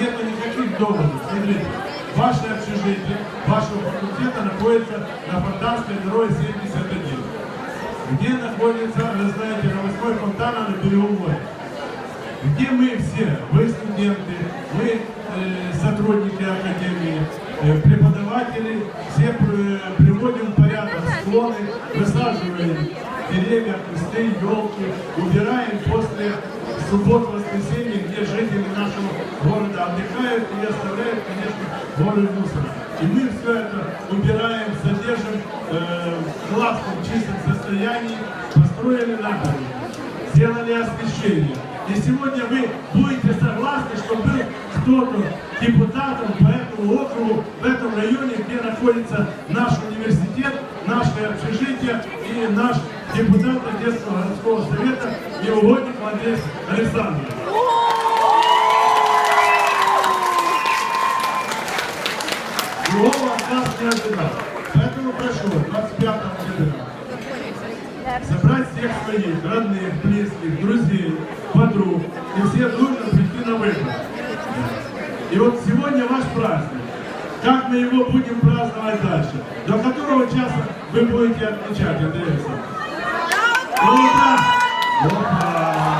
нету никаких доводов. Смотрите, ваше общежитие, вашего факультета находится на Фонтанской дороге 71. Где находится, вы знаете, на 8 фонтана на берегу моря. Где мы все, вы студенты, мы э, сотрудники академии, э, преподаватели, все при- приводим в порядок склоны, высаживаем деревья, кусты, елки, убираем после суббот, воскресенье, где жители нашего города отдыхают и оставляют, конечно, горы мусора. И мы все это убираем, содержим э, в классном, чистом состоянии, построили набережную сделали освещение. И сегодня вы будете согласны, что был кто-то депутатом по этому округу, в этом районе, где находится наш университет, наше общежитие и наш депутат Одесского городского совета Еугодник Андрей Александрович. От нас не ожидал. Поэтому прошу, 25 октября собрать всех своих, родных, близких, друзей, подруг, и все дружно прийти на выборы. И вот сегодня ваш праздник. Как мы его будем праздновать дальше? До которого часа вы будете отмечать, Андрей Александрович? До